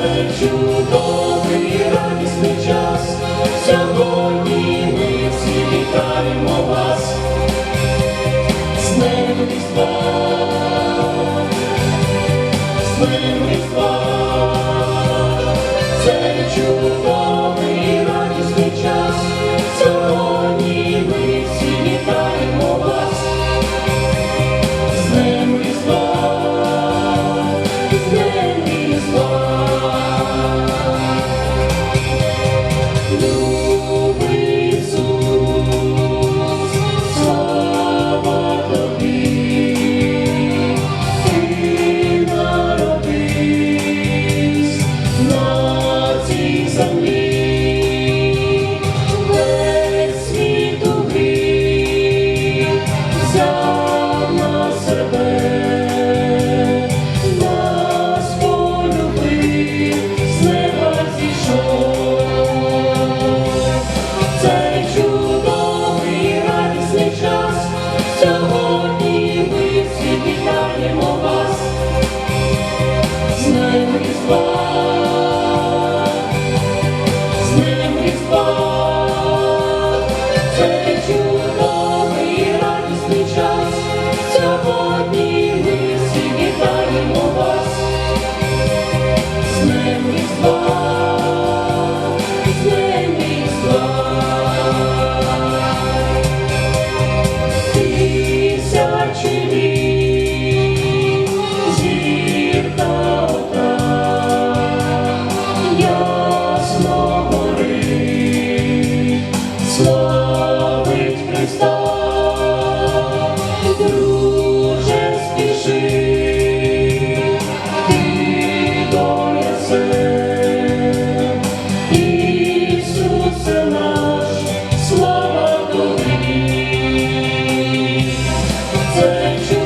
цей чудовий радісний час. Сьогодні ми всі вітаємо вас. З ним різдва, з ним різдва, цей чудовий. Sing